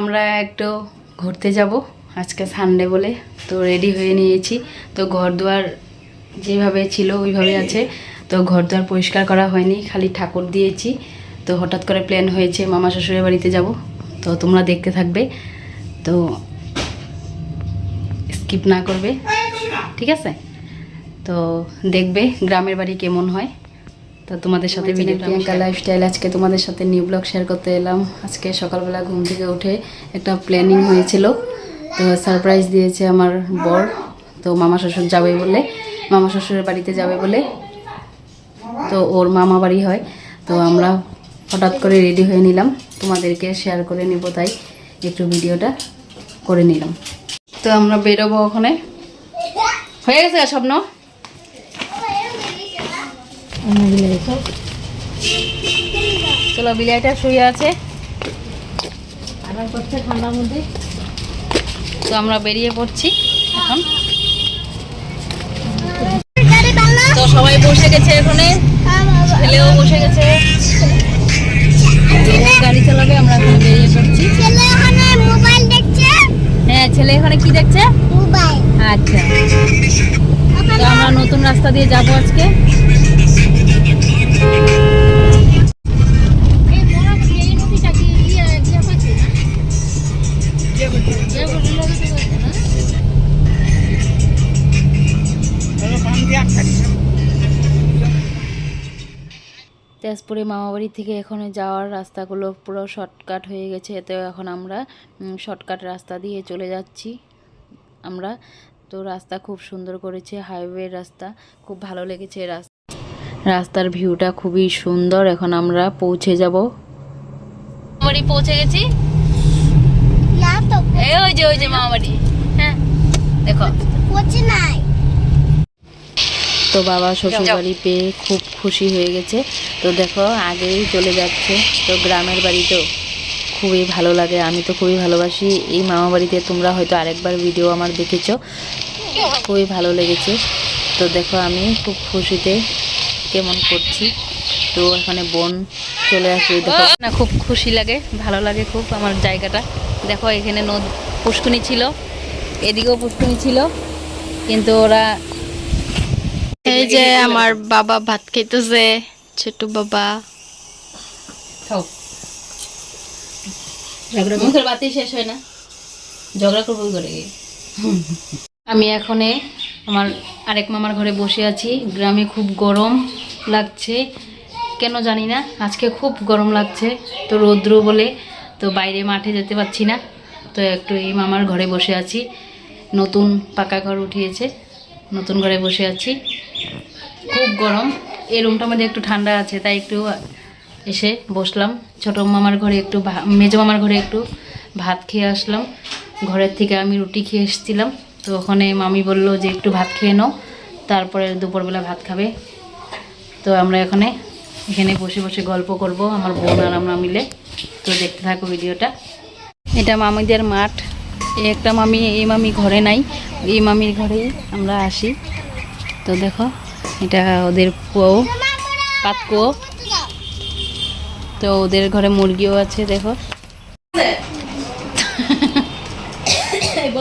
আমরা একটু ঘুরতে যাব। আজকে সানডে বলে তো রেডি হয়ে নিয়েছি। তো ঘর দুয়ার যেভাবে ছিল ওইভাবে আছে। তো ঘর দুয়ার পরিষ্কার করা হয়নি, খালি ঠাকুর দিয়েছি। তো হঠাৎ করে প্ল্যান হয়েছে মামা শ্বশুরের বাড়িতে যাব। তো তোমরা দেখতে থাকবে। তো স্কিপ না করবে। ঠিক আছে? তো দেখবে গ্রামের বাড়ি কেমন হয়। তো তোমাদের সাথে ভিডিও প্রিয়াঙ্কা লাইফস্টাইল আজকে তোমাদের সাথে নিউ ব্লগ শেয়ার করতে এলাম। আজকে সকালবেলা ঘুম থেকে উঠে একটা প্ল্যানিং হয়েছিল। তো সারপ্রাইজ দিয়েছে আমার বর। তো মামা শ্বশুর যাবে বলে মামা শ্বশুরের বাড়িতে যাবে বলে। তো ওর মামা বাড়ি হয়। তো আমরা হঠাৎ করে রেডি হয়ে নিলাম। তোমাদেরকে শেয়ার করে নিব তাই একটু ভিডিওটা করে নিলাম। তো আমরা বেরোবো ওখানে। হয়ে গেছে স্বপ্ন? চলো বিলাইটা শুয়ে আছে। ঠান্ডার মধ্যে। তো আমরা বেরিয়ে পড়ছি এখন। তো সবাই বসে গেছে এখানে। ছেলেও বসে গেছে। গাড়ি চালাবে আমরা এখন বেরিয়ে পড়ছি। হ্যাঁ ছেলে এখানে কি দেখছে? আচ্ছা। তো আমরা নতুন রাস্তা দিয়ে যাব আজকে। তেজপুরে মামাবাড়ি থেকে এখন যাওয়ার রাস্তাগুলো পুরো শর্টকাট হয়ে গেছে, তো এখন আমরা শর্টকাট রাস্তা দিয়ে চলে যাচ্ছি আমরা। তো রাস্তা খুব সুন্দর করেছে হাইওয়ে রাস্তা, খুব ভালো লেগেছে রাস্তা রাস্তার ভিউটা খুবই সুন্দর। এখন আমরা পৌঁছে যাব। মামাবাড়ি পৌঁছে গেছি? না তো এই ওই যে ওই যে মামাবাড়ি। হ্যাঁ দেখো। পচে নাই। তো বাবা শ্বশুর বাড়ি পেয়ে খুব খুশি হয়ে গেছে। তো দেখো আগেই চলে যাচ্ছে। তো গ্রামের বাড়ি তো খুবই ভালো লাগে আমি তো খুবই ভালোবাসি। এই মামা বাড়িতে তোমরা হয়তো আরেকবার ভিডিও আমার দেখেছ। খুবই ভালো লেগেছে। তো দেখো আমি খুব খুশিতে কেমন করছি। তো এখানে বোন চলে আসবে দেখো। না খুব খুশি লাগে ভালো লাগে খুব আমার জায়গাটা। দেখো এখানে নদ পুষ্কুনি ছিল এদিকেও পুষ্কুনি ছিল কিন্তু ওরা এই যে আমার বাবা ভাত খাইতেছে ছোট বাবা। মুখের বাতি শেষ হয় না। ঝগড়া করব করে? আমি এখনে আমার আরেক মামার ঘরে বসে আছি। গ্রামে খুব গরম লাগছে। কেন জানি না, আজকে খুব গরম লাগছে। তো রৌদ্র বলে তো বাইরে মাঠে যেতে পারছি না। তো একটু এই মামার ঘরে বসে আছি। নতুন পাকা ঘর উঠিয়েছে। নতুন ঘরে বসে আছি। খুব গরম। এই রুমটার মধ্যে একটু ঠান্ডা আছে, তাই একটু এসে বসলাম। ছোট মামার ঘরে একটু ভা- মেজো মামার ঘরে একটু ভাত খেয়ে আসলাম। ঘরের থেকে আমি রুটি খেয়ে এসেছিলাম। তো ওখানে মামি বলল যে একটু ভাত খেয়ে নাও, তারপরে দুপুরবেলা ভাত খাবে। তো আমরা এখানে এখানে বসে বসে গল্প করব, আমার বোন আর আমরা মিলে। তো দেখতে থাকো ভিডিওটা। এটা মামিদের মাঠ। একটা মামি, এই মামি ঘরে নাই, এই মামির ঘরেই আমরা আসি। তো দেখো, এটা ওদের কুয়ো তো ওদের ঘরে মুরগিও আছে, দেখো।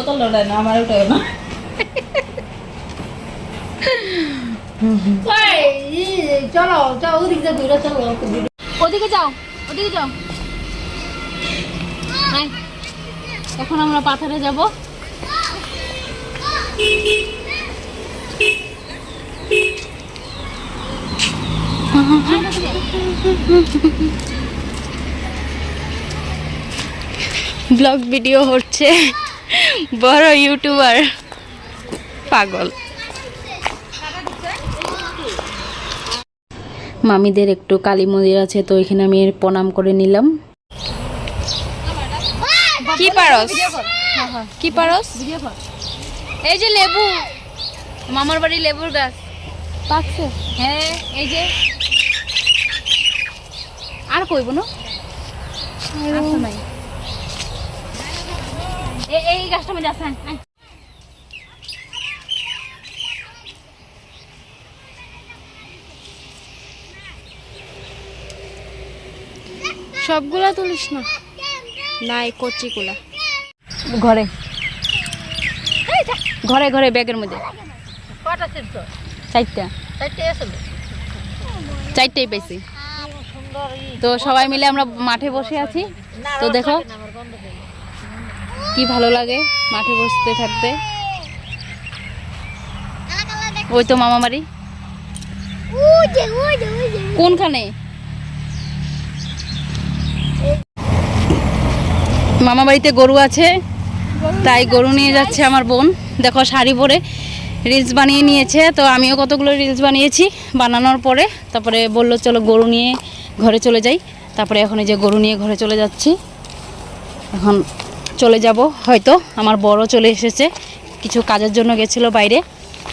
বোতল না আমার ওটাও না চলো চলো ওদিক যা দূরে চলো ওদিকে যাও ওদিকে যাও। এখন আমরা পাথরে যাব। ব্লগ ভিডিও হচ্ছে। বড় ইউটিউবার। পাগল। মামিদের একটু কালী মন্দির আছে তো এখানে আমি প্রণাম করে নিলাম। কি পারস? কি পারস? এই যে লেবু। মামার বাড়ি লেবুর গাছ। পাকছে? হ্যাঁ এই যে। আর কইব না? নাই। এই গাছটা মধ্যে আয়। সবগুলা তুলিস না? নাই কচিগুলা। ঘরে। ঘরে ঘরে ব্যাগের মধ্যে। কটা ছিল চারটা। চারটে আসলো চারটেই পেয়েছি তো সবাই মিলে আমরা মাঠে বসে আছি। তো দেখো থাকে না, আমার গন্ধ পেয়ে গেছে। কি ভালো লাগে মাঠে বসতে থাকতে? ওই তো মামা বাড়ি কোনখানে? মামা বাড়িতে গরু আছে, তাই গরু নিয়ে যাচ্ছে আমার বোন। দেখো শাড়ি পরে রিলস বানিয়ে নিয়েছে, তো আমিও কতগুলো রিলস বানিয়েছি বানানোর পরে। তারপরে বলল, চলো গরু নিয়ে ঘরে চলে যাই। তারপরে এখন এই যে গরু নিয়ে ঘরে চলে যাচ্ছি। এখন চলে যাব। হয়তো আমার বড় চলে এসেছে। কিছু কাজের জন্য গেছিল বাইরে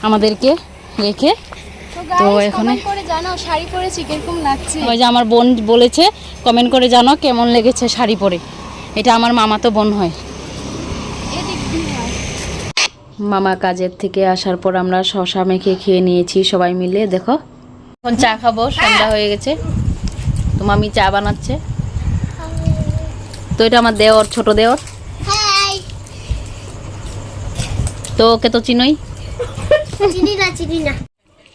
আমাদেরকে রেখে। তো এখানে শাড়ি পরেছি কীরকম লাগছে? ওই যে আমার বোন বলেছে কমেন্ট করে জানো কেমন লেগেছে শাড়ি পরে। এটা আমার মামা তো বোন হয়। মামা কাজের থেকে আসার পর আমরা শশা মেখে খেয়ে নিয়েছি সবাই মিলে দেখো। এখন চা খাব সন্ধ্যা হয়ে গেছে। তো মামি চা বানাচ্ছে। তো এটা আমার দেওর ছোট দেওর। তো ওকে তো চিনই?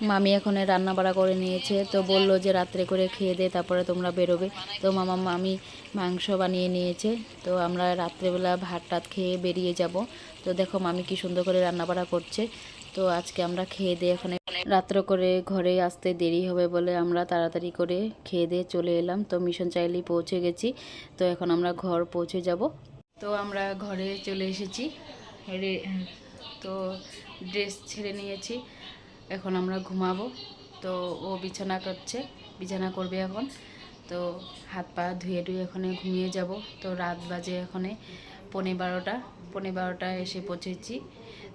মামি এখন রান্না বাড়া করে নিয়েছে তো বলল যে রাত্রে করে খেয়ে দে তারপরে তোমরা বেরোবে। তো মামা মামি মাংস বানিয়ে নিয়েছে তো আমরা রাত্রেবেলা ভাত টাত খেয়ে বেরিয়ে যাব। তো দেখো মামি কি সুন্দর করে রান্না বাড়া করছে। তো আজকে আমরা খেয়ে দিয়ে এখানে রাত্র করে ঘরে আসতে দেরি হবে বলে আমরা তাড়াতাড়ি করে খেয়ে দিয়ে চলে এলাম। তো মিশন চাইলেই পৌঁছে গেছি তো এখন আমরা ঘর পৌঁছে যাব। তো আমরা ঘরে চলে এসেছি। তো ড্রেস ছেড়ে নিয়েছি। এখন আমরা ঘুমাবো। তো ও বিছানা করছে, বিছানা করবে এখন। তো হাত পা ধুয়ে ধুয়ে এখানে ঘুমিয়ে যাব। তো রাত বাজে এখানে পনেরো বারোটা। পনেরো বারোটা এসে পৌঁছেছি।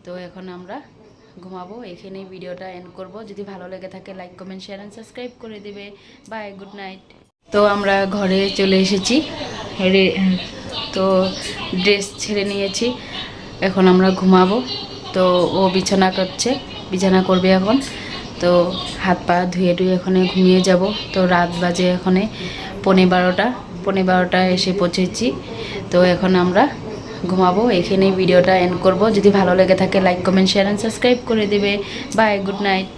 তো এখন আমরা ঘুমাবো। এখানেই ভিডিওটা এন্ড করব। যদি ভালো লেগে থাকে like comment share and subscribe করে দেবে। বাই গুড নাইট তো আমরা ঘরে চলে এসেছি। তো ড্রেস ছেড়ে নিয়েছি। এখন আমরা ঘুমাবো। তো ও বিছানা করছে বিছানা করবে এখন। তো হাত পা ধুয়ে ধুয়ে এখানে ঘুমিয়ে যাব। তো রাত বাজে এখানে পনেরো বারোটা পনেরো বারোটা এসে পৌঁছেছি। তো এখন আমরা ঘুমাবো। এখানেই ভিডিওটা এন্ড করব। যদি ভালো লেগে থাকে like comment share and subscribe করে দেবে। Bye good night